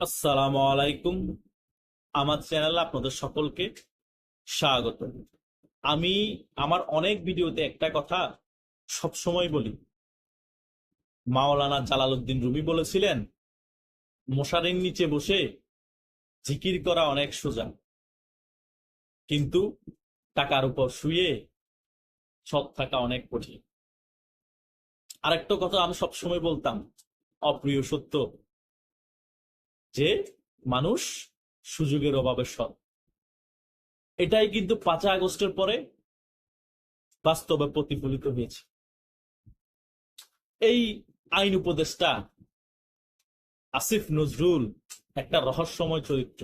আসসালামু আলাইকুম। আমার চ্যানেলে আপনাদের সকলকে স্বাগত। আমি আমার অনেক ভিডিওতে একটা কথা সবসময় বলি। মাওলানা জালালউদ্দিন রুমি বলেছিলেন, মশারির নিচে বসে জিকির করা অনেক সোজা। কিন্তু টাকার উপর শুয়ে সৎ থাকা অনেক কঠিন। আরেকটা কথা আমি সবসময় বলতাম, অপ্রিয় সত্য। যে মানুষ সুযোগের অভাবে সৎ। এটাই কিন্তু পাঁচই আগস্টের পরে বাস্তবে প্রতিফলিত হয়েছে। এই আইন উপদেষ্টা আসিফ নজরুল একটা রহস্যময় চরিত্র।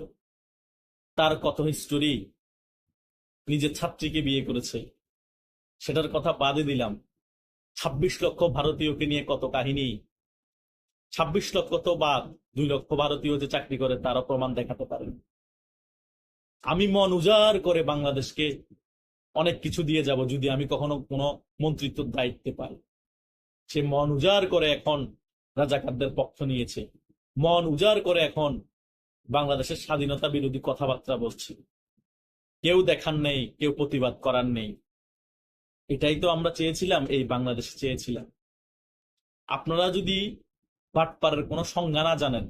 তার কত হিস্টোরি নিজের ছাত্রীকে বিয়ে করেছে। সেটার কথা বাদে দিলাম। ছাব্বিশ লক্ষ ভারতীয়কে নিয়ে কত কাহিনী ছাব্বিশ লক্ষ তো বাদ দুই লক্ষ ভারতীয় যে চাকরি করে তারও প্রমাণ দেখাতে পারেন আমি মন উজাড় করে বাংলাদেশকে অনেক কিছু দিয়ে যাব যদি আমি কখনো কোনো মন্ত্রিত্ব দায়িত্বে পাই। সে মন উজাড় করে এখন রাজাকারদের পক্ষ নিয়েছে। মন উজাড় করে এখন বাংলাদেশের স্বাধীনতা বিরোধী কথাবার্তা বলছে। কেউ দেখার নেই, কেউ প্রতিবাদ করার নেই। এটাই তো আমরা চেয়েছিলাম, এই বাংলাদেশে চেয়েছিলাম। আপনারা যদি বাটপারের কোনো সংজ্ঞা না জানেন।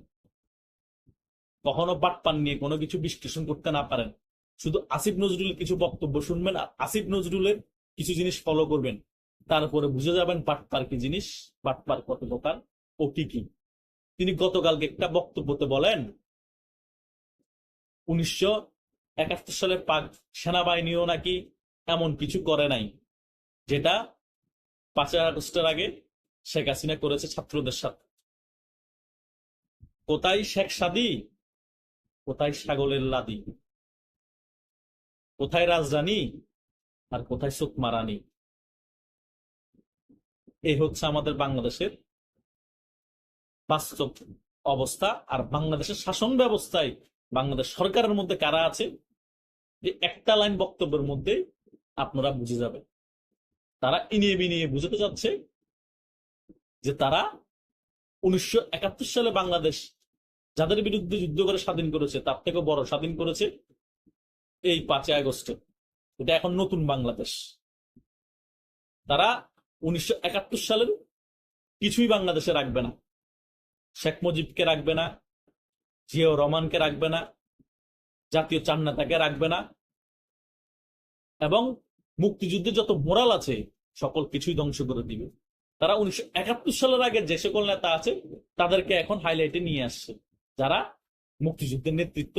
কখনো বাটপার নিয়ে কোনো কিছু বিশ্লেষণ করতে না পারেন। শুধু আসিফ নজরুলের কিছু বক্তব্য শুনবেন আর আসিফ নজরুলের কিছু জিনিস ফলো করবেন। তারপরে বুঝে যাবেন বাটপার কি জিনিস, বাটপার কত প্রকার ও কি কি। তিনি গতকালকে একটা বক্তব্যতে বলেন, উনিশশো একাত্তর সালে পাক সেনাবাহিনীও নাকি এমন কিছু করে নাই, যেটা পাঁচই আগস্টের আগে শেখ হাসিনা করেছে ছাত্রদের সাথে। কোথায় শেখ সাদি? কোথায় ছাগলের লাদি? কোথায় রাজরানী আর কোথায় সুকমা রানী এই হচ্ছে আমাদের বাংলাদেশের বাস্তব অবস্থা। আর বাংলাদেশের শাসন ব্যবস্থায় বাংলাদেশ সরকারের মধ্যে কারা আছে? যে একটা লাইন বক্তব্যের মধ্যে আপনারা বুঝে যাবেন। তারা ইনিয়ে বিনিয়ে বুঝতে যাচ্ছে যে তারা উনিশশো একাত্তর সালে বাংলাদেশ যাদের বিরুদ্ধে যুদ্ধ করে স্বাধীন করেছে, তার থেকে বড় স্বাধীন করেছে এই পাঁচই আগস্টে। এটা এখন নতুন বাংলাদেশ। তারা উনিশশো একাত্তর সালের কিছুই বাংলাদেশে রাখবে না। শেখ মুজিবকে রাখবে না, জিয়াউর রহমানকে রাখবে না, জাতীয় চান্নাতাকে রাখবে না। এবং মুক্তিযুদ্ধে যত মোরাল আছে, সকল কিছুই ধ্বংস করে দিবে। তারা উনিশশো একাত্তর সালের আগে যে সকল নেতা আছে, তাদেরকে এখন হাইলাইটে নিয়ে আসছে। যারা মুক্তিযুদ্ধের নেতৃত্ব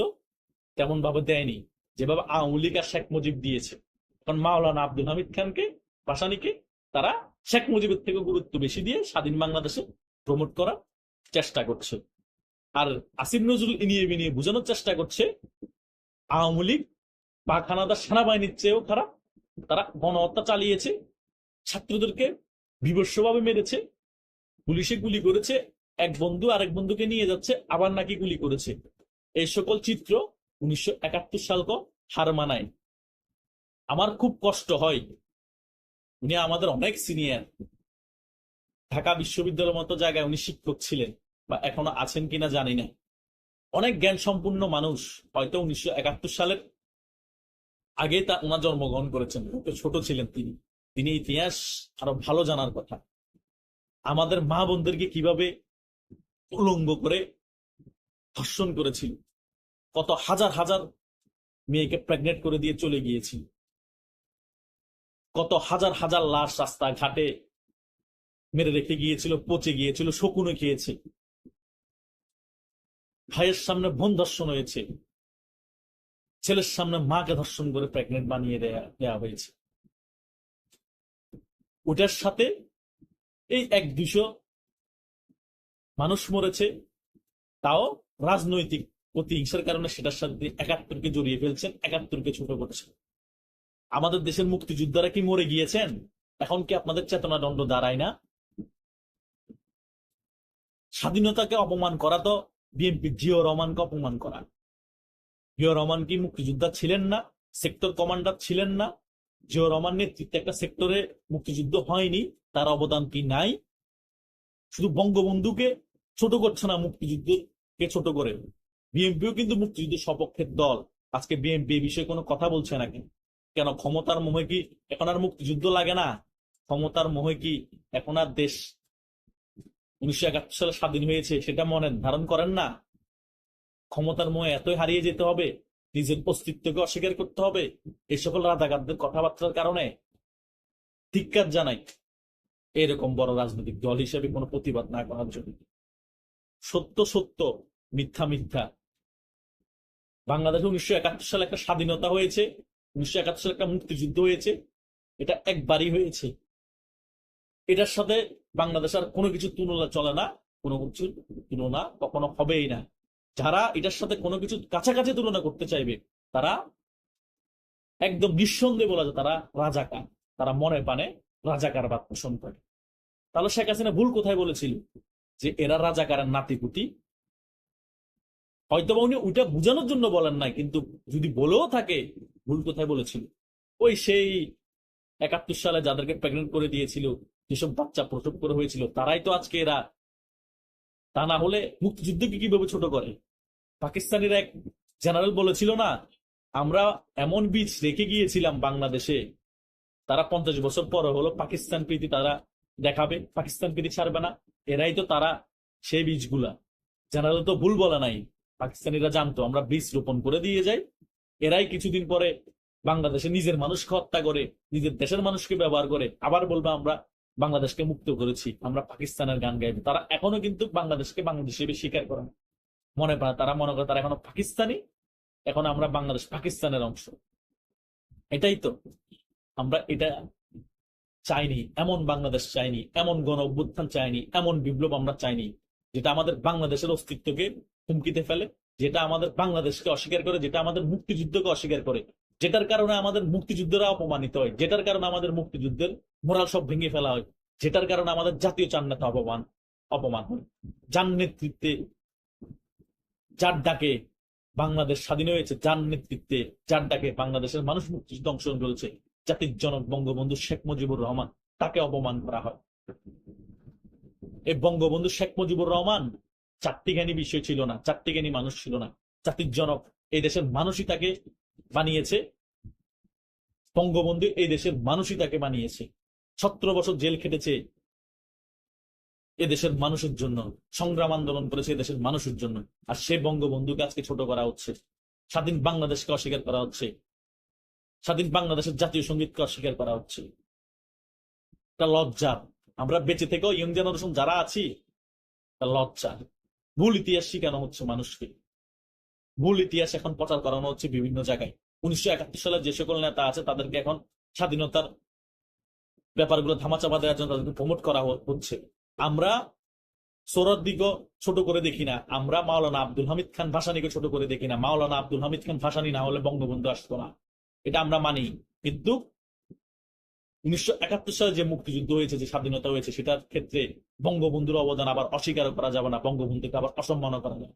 তেমন ভাবে দেয়নি। যেভাবে আওয়ামী লীগ আর শেখ মুজিব দিয়েছে। এখন মাওলানা আব্দুল হামিদ খানকে, পাশানিকে তারা শেখ মুজিবের থেকে গুরুত্ব বেশি দিয়ে স্বাধীন বাংলাদেশে প্রমোট করার চেষ্টা করছে। আর আসিফ নজরুল ইনিয়ে বিনিয়ে বোঝানোর চেষ্টা করছে, আওয়ামী লীগ পাক হানাদার সেনাবাহিনীর চেয়েও খারাপ। তারা গণহত্যা চালিয়েছে, ছাত্রদেরকে বিভৎসভাবে মেরেছে, পুলিশে গুলি করেছে এক বন্ধু আরেক বন্ধুকে নিয়ে যাচ্ছে, আবার নাকি গুলি করেছে। এই সকল চিত্র উনিশশো একাত্তর সালকে হার মানায় আমার খুব কষ্ট হয়। উনি আমাদের অনেক সিনিয়র ঢাকা বিশ্ববিদ্যালয়ের মতো জায়গায় উনি শিক্ষক ছিলেন বা এখনও আছেন কিনা জানি না। অনেক জ্ঞান সম্পূর্ণ মানুষ। হয়তো উনিশশো একাত্তর সালের আগে তা ওনার জন্মগ্রহণ করেছেন। ছোট ছিলেন তিনি। তিনি ইতিহাস আরও ভালো জানার কথা। আমাদের মা বোনদেরকে কীভাবে উলঙ্গ করে ধর্ষণ করেছিল কত হাজার হাজার মেয়েকে প্রেগনেন্ট করে দিয়ে চলে গিয়েছিল কত হাজার হাজার লাশ রাস্তা ঘাটে মেরে রেখে গিয়েছিল, পচে গিয়েছিল, শকুনে খেয়েছে। ভাইয়ের সামনে বোন ধর্ষণ হয়েছে। ছেলের সামনে মাকে ধর্ষণ করে প্রেগনেন্ট বানিয়ে দেয়া হয়েছে। ওটার সাথে এই এক দুশো মানুষ মরেছে, তাও রাজনৈতিক প্রতিহিংসার কারণে সেটার সাথে একাত্তরকে জড়িয়ে ফেলছেন, একাত্তরকে ছোট করছেন। আমাদের দেশের মুক্তিযোদ্ধারা কি মরে গিয়েছেন? এখন কি আপনাদের চেতনা দণ্ড দাঁড়ায় না? স্বাধীনতাকে অপমান করা তো বিএনপি জিও রহমানকে অপমান করা। জিও রহমান কি মুক্তিযোদ্ধা ছিলেন না? সেক্টর কমান্ডার ছিলেন না? জিও রহমান নেতৃত্বে একটা সেক্টরে মুক্তিযুদ্ধ হয়নি, তার অবদান কি নাই? শুধু বঙ্গবন্ধুকে ছোট করছে না মুক্তিযুদ্ধের কে ছোট করে। বিএনপিও কিন্তু মুক্তিযুদ্ধের সপক্ষের দল। আজকে বিএনপি বিষয়ে কোনো কথা বলছে নাকি? কেন, ক্ষমতার মোহে কি এখন আর মুক্তিযুদ্ধ লাগে না? ক্ষমতার মোহে কি এখন আর দেশ উনিশশো একাত্তর সালে স্বাধীন হয়েছে সেটা মনে ধারণ করেন না? ক্ষমতার মোহে এতই হারিয়ে যেতে হবে, নিজের অস্তিত্বকে অস্বীকার করতে হবে এই সকল রাজাকারদের কথাবার্তার কারণে। ধিক্কার জানাই, এরকম বড় রাজনৈতিক দল হিসেবে কোনো প্রতিবাদ না করার জন্য। সত্য সত্য, মিথ্যা মিথ্যা। বাংলাদেশে উনিশশো একাত্তর সালে একটা স্বাধীনতা হয়েছে, উনিশশো একাত্তর সালে একটা মুক্তিযুদ্ধ হয়েছে, এটা একবারই হয়েছে। এটার সাথে বাংলাদেশ আর কোনো কিছু তুলনা চলে না, কোনো কিছু তুলনা কখনো হবেই না। যারা এটার সাথে কোনো কিছু কাছাকাছি তুলনা করতে চাইবে, তারা একদম নিঃসন্দেহে বলা যায় তারা রাজাকার, তারা মনে পানে রাজাকার বাদ পোষণ করে। তাহলে শেখ হাসিনা ভুল কোথায় বলেছিল? যে এরা রাজাকারের নাতিপুতি। হয়তো উনি ওইটা বোঝানোর জন্য বলেন নাই, কিন্তু যদি বলেও থাকে, ভুল কোথায় বলেছিল। ওই সেই একাত্তর সালে যাদেরকে প্রেগনেন্ট করে দিয়েছিল, যেসব বাচ্চা প্রসব করে হয়েছিল, তারাই তো আজকে এরা। তা না হলে মুক্তিযুদ্ধকে কীভাবে ছোট করে? পাকিস্তানিরা এক জেনারেল বলেছিল না, আমরা এমন বীজ রেখে গিয়েছিলাম বাংলাদেশে, তারা পঞ্চাশ বছর পরে হলো পাকিস্তান প্রীতি, তারা দেখাবে, পাকিস্তান প্রীতি ছাড়বে না। এরাই তো তারা সেই বীজগুলা। জেনারেল তো ভুল বলে নাই। পাকিস্তানিরা জানতো, আমরা বীজ রোপণ করে দিয়ে যাই। এরাই কিছুদিন পরে বাংলাদেশে নিজের মানুষকে হত্যা করে, নিজের দেশের মানুষকে ব্যবহার করে, আবার বলবে আমরা বাংলাদেশকে মুক্ত করেছি, আমরা পাকিস্তানের গান গাইবো। তারা এখনও কিন্তু বাংলাদেশকে বাংলাদেশ হিসেবে স্বীকার করে না। মনে পায় তারা মনে করে তারা এখনও পাকিস্তানি, এখন আমরা বাংলাদেশ পাকিস্তানের অংশ। এটাই তো। আমরা এটা চাইনি, এমন বাংলাদেশ চাইনি, এমন গণ অভ্যুত্থান চাইনি, এমন বিপ্লব আমরা চাইনি, যেটা আমাদের বাংলাদেশের অস্তিত্বকে হুমকিতে ফেলে, যেটা আমাদের বাংলাদেশকে অস্বীকার করে, যেটা আমাদের মুক্তিযুদ্ধকে অস্বীকার করে, যেটার কারণে আমাদের মুক্তিযুদ্ধরা অপমানিত হয়, যেটার কারণে আমাদের মুক্তিযুদ্ধের মোরাল সব ভেঙে ফেলা হয়, যেটার কারণে আমাদের জাতীয় চান্নাতে অপমান অপমান হয়। যার নেতৃত্বে, যার ডাকে বাংলাদেশ স্বাধীন হয়েছে, যার নেতৃত্বে, যার ডাকে বাংলাদেশের মানুষ মুক্তিযুদ্ধ অংশগ্রহণ করেছে জাতির জনক বঙ্গবন্ধু শেখ মুজিবুর রহমান, তাকে অপমান করা হয়। এই বঙ্গবন্ধু শেখ মুজিবুর রহমান চারটিখানি বিষয় ছিল না, চারটিখানি মানুষ ছিল না। জাতির জনক এই দেশের মানুষই তাকে বানিয়েছে, বঙ্গবন্ধু এই দেশের মানুষই তাকে বানিয়েছে। সতেরো বছর জেল খেটেছে এদেশের মানুষের জন্য, সংগ্রাম আন্দোলন করেছে দেশের মানুষের জন্য। আর সে বঙ্গবন্ধুকে আজকে ছোট করা হচ্ছে, স্বাধীন বাংলাদেশকে অস্বীকার করা হচ্ছে। স্বাধীন বাংলাদেশের জাতীয় সঙ্গীতকে অস্বীকার করা হচ্ছে। এটা লজ্জা। আমরা বেঁচে থেকেও ইয়ং জেনারেশন যারা আছি লজ্জা। ভুল ইতিহাস শিখানো হচ্ছে মানুষকে। ভুল ইতিহাস এখন প্রচার করানো হচ্ছে বিভিন্ন জায়গায়। উনিশশো একাত্তর সালে যে সকল নেতা আছে, তাদেরকে এখন স্বাধীনতার ব্যাপারগুলো ধামাচাপা দেওয়ার জন্য তাদেরকে প্রমোট করা হচ্ছে। আমরা সৌরভ দিকে ছোট করে দেখি না। আমরা মাওলানা আব্দুল হামিদ খান ভাসানিকে ছোট করে দেখি না। মাওলানা আব্দুল হামিদ খান ভাসানি না হলে বঙ্গবন্ধু আসতো না। এটা আমরা মানি। কিন্তু উনিশশো একাত্তর সালে যে মুক্তিযুদ্ধ হয়েছে, যে স্বাধীনতা হয়েছে, সেটার ক্ষেত্রে বঙ্গবন্ধুর অবদান আবার অস্বীকার করা যাবে না, বঙ্গবন্ধুকে আবার অসম্মান করা যাবে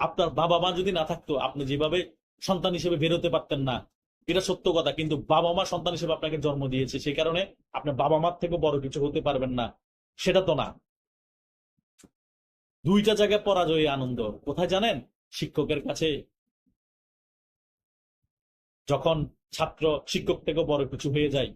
আপনার বাবা মা যদি না থাকতো, আপনি যেভাবে সন্তান হিসেবে বেরোতে পারতেন না, এটা সত্য কথা, কিন্তু বাবা মা সন্তান হিসেবে আপনাকে জন্ম দিয়েছে, সেই কারণে আপনার বাবা মার থেকে বড় কিছু হতে পারবেন না, সেটা তো না। দুইটা জায়গায় পরাজয়, আনন্দ। কোথায় জানেন? শিক্ষকের কাছে যখন ছাত্র শিক্ষক থেকে বড় কিছু হয়ে যায়,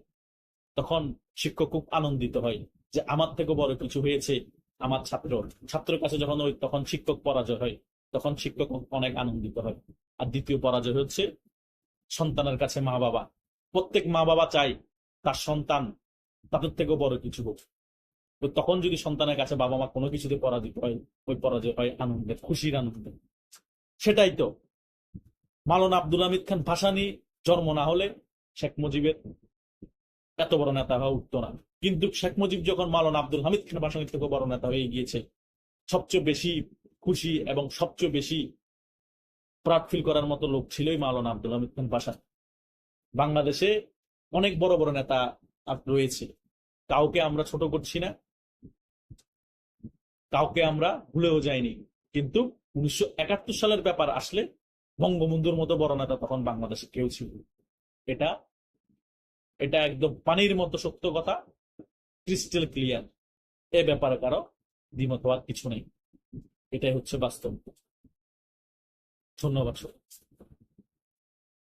তখন শিক্ষক খুব আনন্দিত হয় যে আমার থেকে বড় কিছু হয়েছে, আমার ছাত্র। ছাত্রের কাছে যখন ওই তখন শিক্ষক পরাজয় হয়, তখন শিক্ষক অনেক আনন্দিত হয়। আর দ্বিতীয় পরাজয় হচ্ছে সন্তানের কাছে মা বাবা প্রত্যেক মা বাবা চায় তার সন্তান তাদের থেকেও বড় কিছু হোক। তখন যদি সন্তানের কাছে বাবা মা কোনো কিছুতে পরাজিত হয়, ওই পরাজয় হয় আনন্দের, খুশির আনন্দে সেটাই তো। মালন আব্দুল হামিদ খান ভাসানি জন্ম না হলে শেখ মুজিবের এত বড় নেতা হওয়া উঠতো না কিন্তু শেখ মুজিব যখন মালন আব্দুল হামিদ খান ভাসানির থেকে বড় নেতা হয়ে গিয়েছে, সবচেয়ে বেশি খুশি এবং সবচেয়ে বেশি প্রাট ফিল করার মতো লোক ছিলই মাওলানা আব্দুল হামিদ খান বাসা বাংলাদেশে অনেক বড় বড় নেতা রয়েছে। কাউকে আমরা ছোট করছি না, কাউকে আমরা ভুলেও যাইনি। কিন্তু উনিশশো একাত্তর সালের ব্যাপার আসলে বঙ্গবন্ধুর মতো বড় নেতা তখন বাংলাদেশে কেউ ছিল এটা এটা একদম পানির মতো সত্য কথা ক্রিস্টাল ক্লিয়ার এ ব্যাপারে কারও দ্বিমত হওয়ার কিছু নেই। এটাই হচ্ছে বাস্তব। ধন্যবাদ।